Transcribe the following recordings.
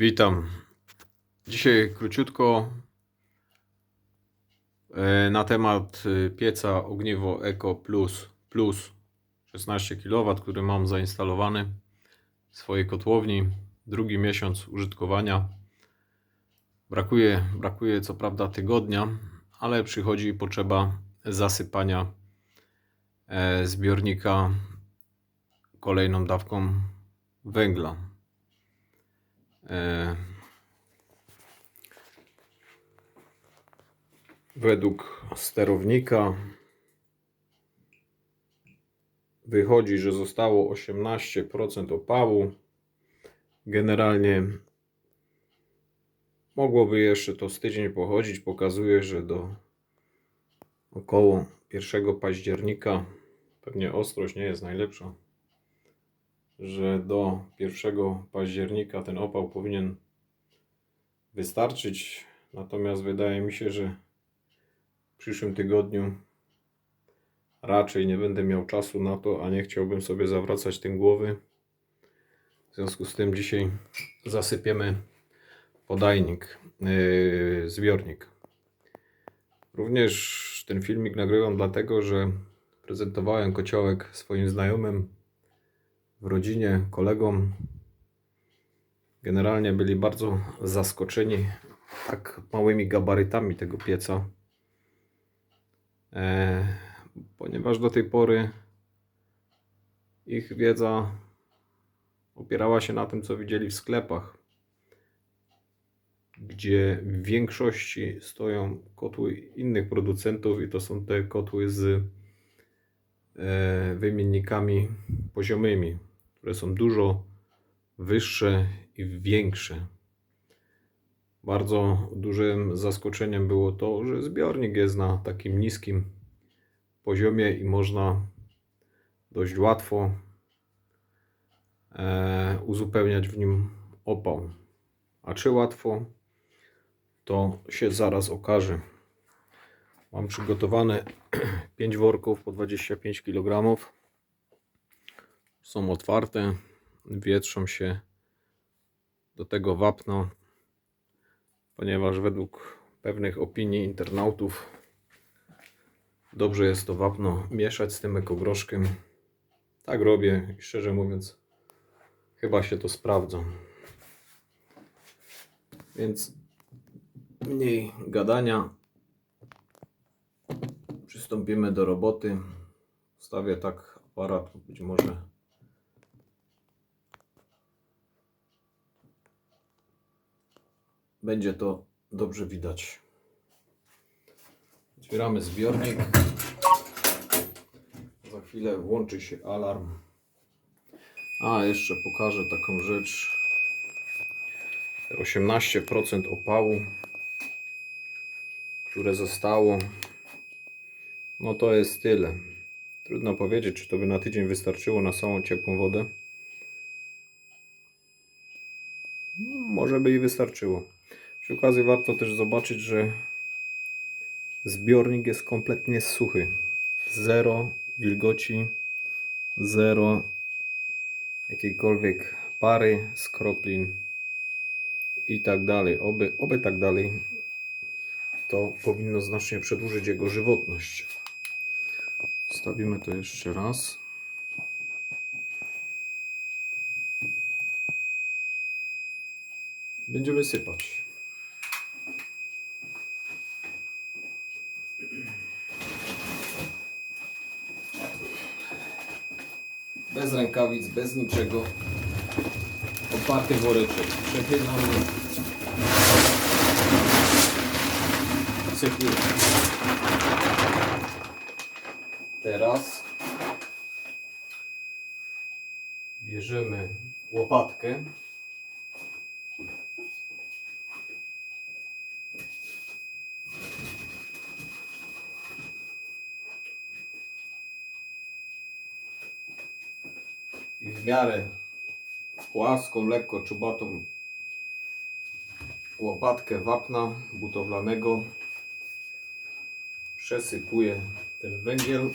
Witam. Dzisiaj króciutko e, na temat e, pieca Ogniwo Eco Plus Plus 16 kW, który mam zainstalowany w swojej kotłowni. Drugi miesiąc użytkowania. Brakuje, brakuje co prawda tygodnia, ale przychodzi potrzeba zasypania e, zbiornika kolejną dawką węgla. E, Według sterownika wychodzi, że zostało 18% opału. Generalnie mogłoby jeszcze to z tydzień pochodzić. Pokazuje, że do około 1 października pewnie ostrość nie jest najlepsza że do 1 października ten opał powinien wystarczyć. Natomiast wydaje mi się, że w przyszłym tygodniu raczej nie będę miał czasu na to, a nie chciałbym sobie zawracać tym głowy. W związku z tym dzisiaj zasypiemy podajnik, yy, zbiornik. Również ten filmik nagrywam dlatego, że prezentowałem kociołek swoim znajomym w rodzinie, kolegom. Generalnie byli bardzo zaskoczeni tak małymi gabarytami tego pieca, e, ponieważ do tej pory ich wiedza opierała się na tym, co widzieli w sklepach, gdzie w większości stoją kotły innych producentów i to są te kotły z e, wymiennikami poziomymi, które są dużo wyższe i większe. Bardzo dużym zaskoczeniem było to, że zbiornik jest na takim niskim poziomie i można dość łatwo e, uzupełniać w nim opał. A czy łatwo, to się zaraz okaże. Mam przygotowane 5 worków po 25 kg. Są otwarte, wietrzą się do tego wapno, ponieważ według pewnych opinii internautów dobrze jest to wapno mieszać z tym ekogroszkiem. Tak robię i szczerze mówiąc chyba się to sprawdza. Więc mniej gadania. Przystąpimy do roboty. Stawię tak aparat, być może będzie to dobrze widać. Otwieramy zbiornik. Za chwilę włączy się alarm. A jeszcze pokażę taką rzecz. 18% opału, które zostało. No to jest tyle. Trudno powiedzieć, czy to by na tydzień wystarczyło na samą ciepłą wodę. Może by i wystarczyło. Przy okazji warto też zobaczyć, że zbiornik jest kompletnie suchy. Zero wilgoci, zero jakiejkolwiek pary, skroplin i tak dalej. Oby, oby tak dalej. To powinno znacznie przedłużyć jego żywotność. Wstawimy to jeszcze raz. Będziemy sypać. Bez rękawic, bez niczego. Oparty woreczek. Przechylamy. Sypujemy. Teraz bierzemy łopatkę. W miarę płaską, lekko czubatą łopatkę wapna budowlanego przesypuję ten węgiel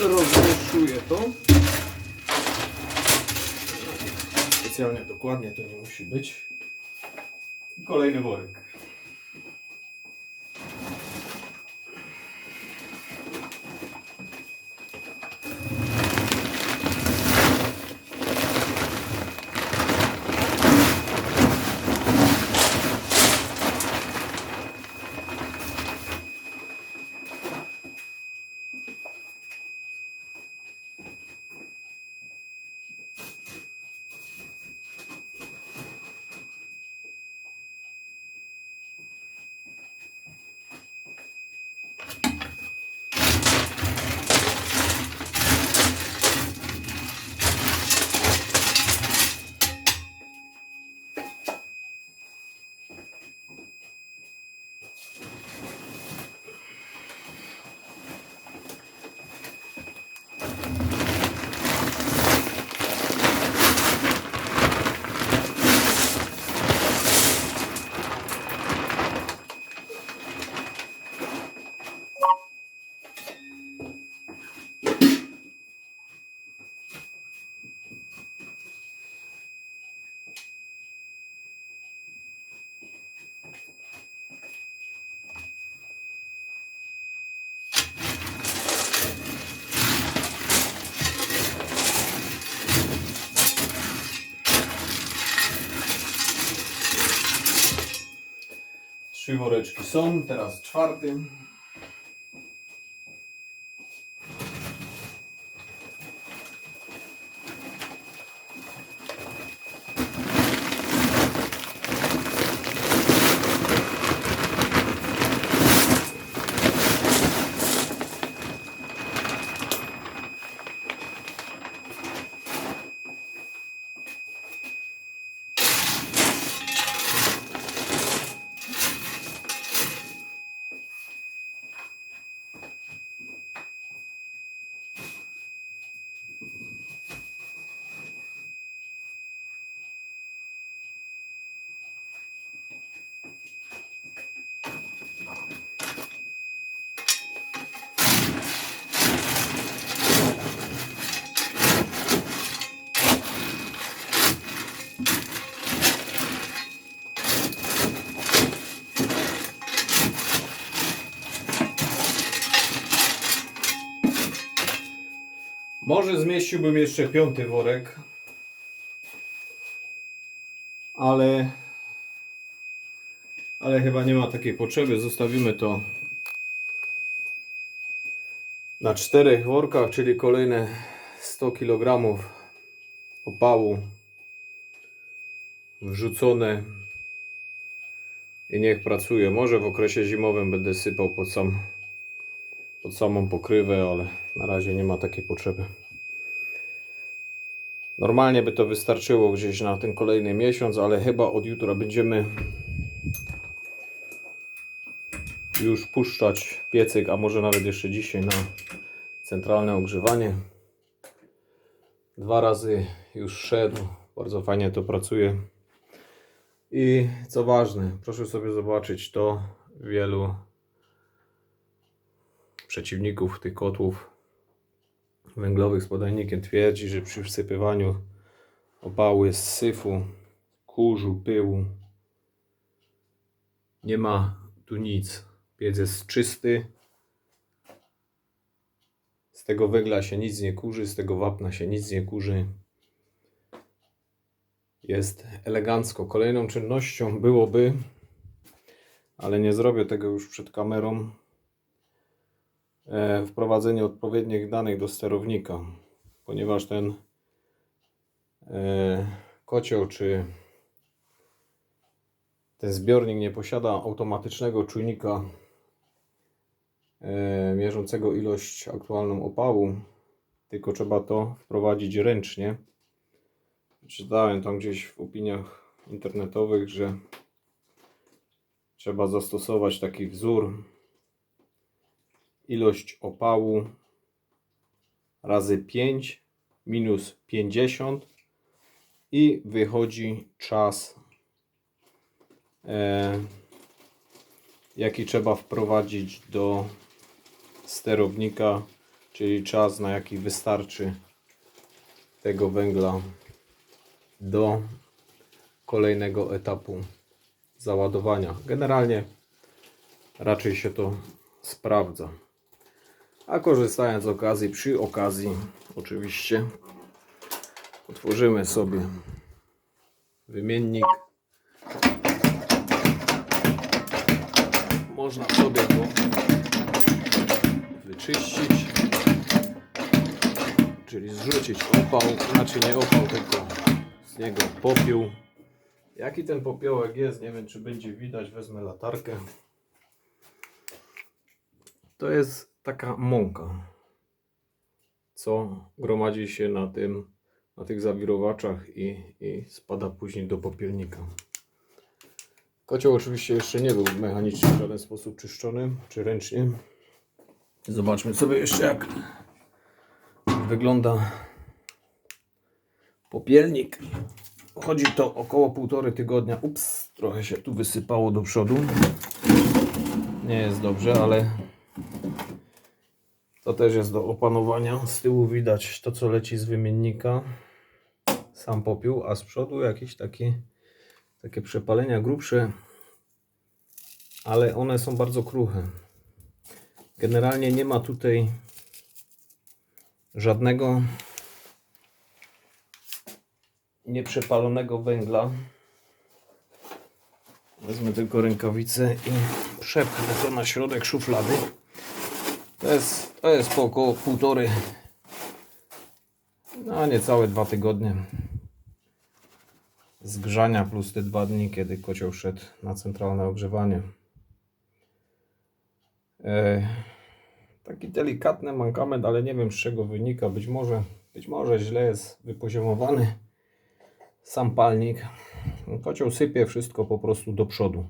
rozmieszuję to specjalnie dokładnie to nie musi być. I kolejny worek. Trzy woreczki są, teraz czwarty. Może zmieściłbym jeszcze piąty worek, ale, ale chyba nie ma takiej potrzeby. Zostawimy to na czterech workach, czyli kolejne 100 kg opału wrzucone i niech pracuje. Może w okresie zimowym będę sypał pod sam pod samą pokrywę, ale na razie nie ma takiej potrzeby. Normalnie by to wystarczyło gdzieś na ten kolejny miesiąc, ale chyba od jutra będziemy już puszczać piecyk, a może nawet jeszcze dzisiaj na centralne ogrzewanie. Dwa razy już szedł, bardzo fajnie to pracuje. I co ważne, proszę sobie zobaczyć to wielu przeciwników tych kotłów węglowych z podajnikiem twierdzi, że przy wsypywaniu opału jest syfu, kurzu, pyłu. Nie ma tu nic. Piec jest czysty. Z tego węgla się nic nie kurzy, z tego wapna się nic nie kurzy. Jest elegancko. Kolejną czynnością byłoby, ale nie zrobię tego już przed kamerą, wprowadzenie odpowiednich danych do sterownika, ponieważ ten e, kocioł czy ten zbiornik nie posiada automatycznego czujnika e, mierzącego ilość aktualną opału, tylko trzeba to wprowadzić ręcznie. Czytałem tam gdzieś w opiniach internetowych, że trzeba zastosować taki wzór ilość opału razy 5 minus 50 i wychodzi czas e, jaki trzeba wprowadzić do sterownika czyli czas na jaki wystarczy tego węgla do kolejnego etapu załadowania. Generalnie raczej się to sprawdza. A korzystając z okazji, przy okazji oczywiście otworzymy sobie wymiennik. Można sobie go wyczyścić, czyli zrzucić opał, znaczy nie opał, tylko z niego popiół. Jaki ten popiołek jest, nie wiem czy będzie widać, wezmę latarkę. To jest taka mąka, co gromadzi się na tym, na tych zawirowaczach i, i spada później do popielnika. Kocioł oczywiście jeszcze nie był mechanicznie w żaden sposób czyszczony, czy ręcznie. Zobaczmy sobie jeszcze jak wygląda popielnik. Chodzi to około półtorej tygodnia. Ups, trochę się tu wysypało do przodu. Nie jest dobrze, ale to też jest do opanowania. Z tyłu widać to, co leci z wymiennika. Sam popiół, a z przodu jakieś takie, takie przepalenia grubsze, ale one są bardzo kruche. Generalnie nie ma tutaj żadnego nieprzepalonego węgla. Wezmę tylko rękawicę i przepchnę to na środek szuflady. To jest, to jest po około półtory, no niecałe dwa tygodnie zgrzania plus te dwa dni, kiedy kocioł szedł na centralne ogrzewanie. E, taki delikatny mankament, ale nie wiem z czego wynika. Być może, być może źle jest wypoziomowany sam palnik. Kocioł sypie wszystko po prostu do przodu.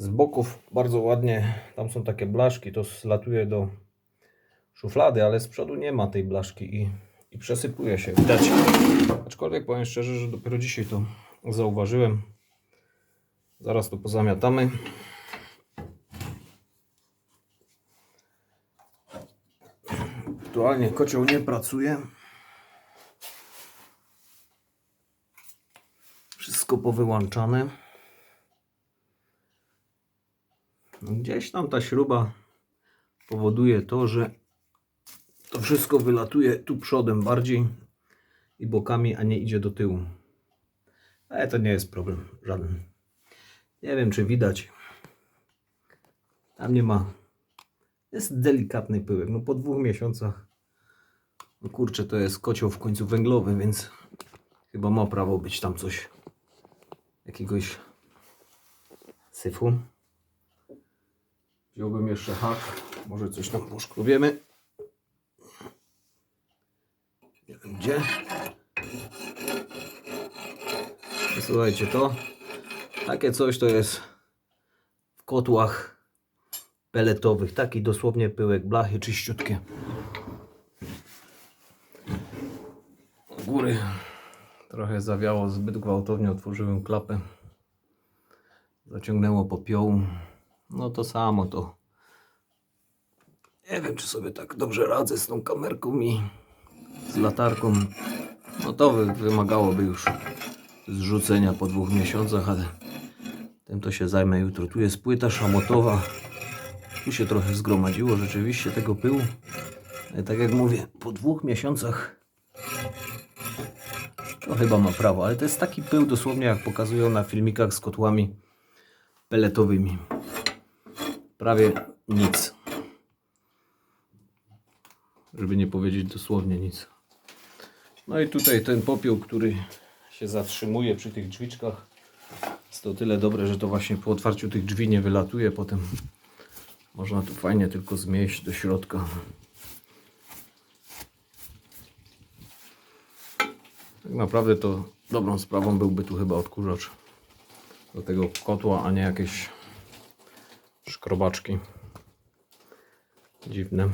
Z boków bardzo ładnie, tam są takie blaszki, to zlatuje do szuflady, ale z przodu nie ma tej blaszki i, i przesypuje się. Widać. Aczkolwiek powiem szczerze, że dopiero dzisiaj to zauważyłem. Zaraz to pozamiatamy. Aktualnie kocioł nie pracuje. Wszystko powyłączane. Gdzieś tam ta śruba powoduje to, że to wszystko wylatuje tu przodem bardziej i bokami, a nie idzie do tyłu. Ale to nie jest problem żaden. Nie wiem, czy widać. Tam nie ma. Jest delikatny pyłek. No po dwóch miesiącach. No kurczę, to jest kocioł w końcu węglowy, więc chyba ma prawo być tam coś. Jakiegoś syfu. Wziąłbym jeszcze hak. Może coś tam poszkrubiemy. Nie wiem gdzie. Słuchajcie, to takie coś to jest w kotłach peletowych. Taki dosłownie pyłek, blachy czyściutkie. Góry trochę zawiało zbyt gwałtownie, otworzyłem klapę. Zaciągnęło popiołu. No to samo to. Nie wiem, czy sobie tak dobrze radzę z tą kamerką i z latarką. No to wy- wymagałoby już zrzucenia po dwóch miesiącach, ale tym to się zajmę jutro. Tu jest płyta szamotowa. Tu się trochę zgromadziło rzeczywiście tego pyłu. Ale tak jak mówię, po dwóch miesiącach to chyba ma prawo, ale to jest taki pył dosłownie jak pokazują na filmikach z kotłami peletowymi. Prawie nic. Żeby nie powiedzieć dosłownie nic. No i tutaj ten popiół, który się zatrzymuje przy tych drzwiczkach. Jest to tyle dobre, że to właśnie po otwarciu tych drzwi nie wylatuje. Potem można tu fajnie tylko zmieść do środka. Tak naprawdę to dobrą sprawą byłby tu chyba odkurzacz do tego kotła, a nie jakieś szkrobaczki dziwne.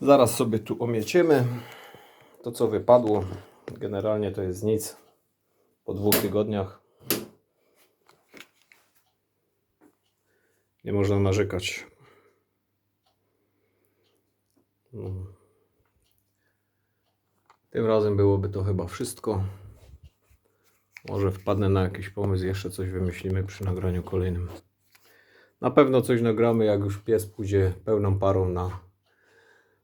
Zaraz sobie tu omieciemy. To co wypadło, generalnie to jest nic. Po dwóch tygodniach nie można narzekać. No. Tym razem byłoby to chyba wszystko. Może wpadnę na jakiś pomysł, jeszcze coś wymyślimy przy nagraniu kolejnym. Na pewno coś nagramy, jak już pies pójdzie pełną parą na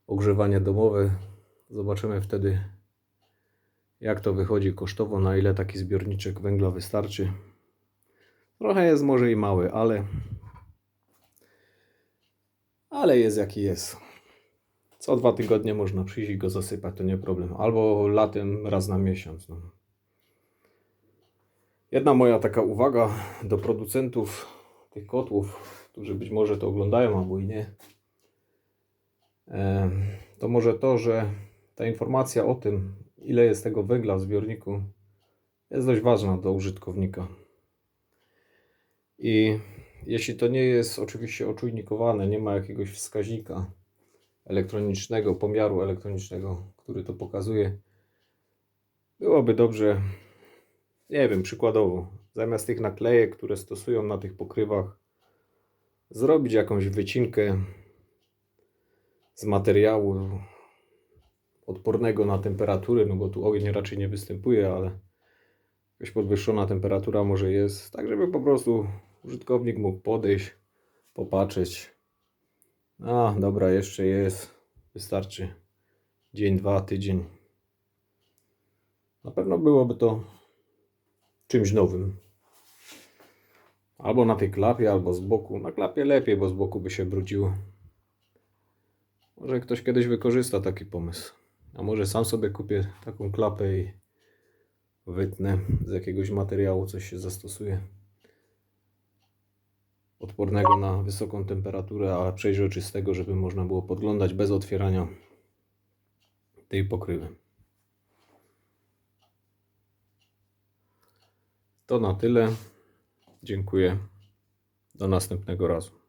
ogrzewanie domowe. Zobaczymy wtedy, jak to wychodzi kosztowo, na ile taki zbiorniczek węgla wystarczy. Trochę jest może i mały, ale ale jest jaki jest. Co dwa tygodnie można przyjść i go zasypać, to nie problem. Albo latem raz na miesiąc. No. Jedna moja taka uwaga do producentów tych kotłów, którzy być może to oglądają, albo i nie. To może to, że ta informacja o tym, ile jest tego węgla w zbiorniku, jest dość ważna do użytkownika. I jeśli to nie jest oczywiście oczujnikowane, nie ma jakiegoś wskaźnika elektronicznego, pomiaru elektronicznego, który to pokazuje, byłoby dobrze, nie wiem, przykładowo, zamiast tych naklejek, które stosują na tych pokrywach, zrobić jakąś wycinkę z materiału odpornego na temperatury, no bo tu ogień raczej nie występuje, ale jakaś podwyższona temperatura może jest, tak żeby po prostu użytkownik mógł podejść, popatrzeć. A, dobra, jeszcze jest, wystarczy dzień, dwa, tydzień. Na pewno byłoby to czymś nowym. Albo na tej klapie, albo z boku. Na klapie lepiej, bo z boku by się brudziło. Może ktoś kiedyś wykorzysta taki pomysł. A może sam sobie kupię taką klapę i wytnę z jakiegoś materiału, coś się zastosuje. Odpornego na wysoką temperaturę, ale przejrzystego, żeby można było podglądać bez otwierania tej pokrywy. To na tyle. Dziękuję. Do następnego razu.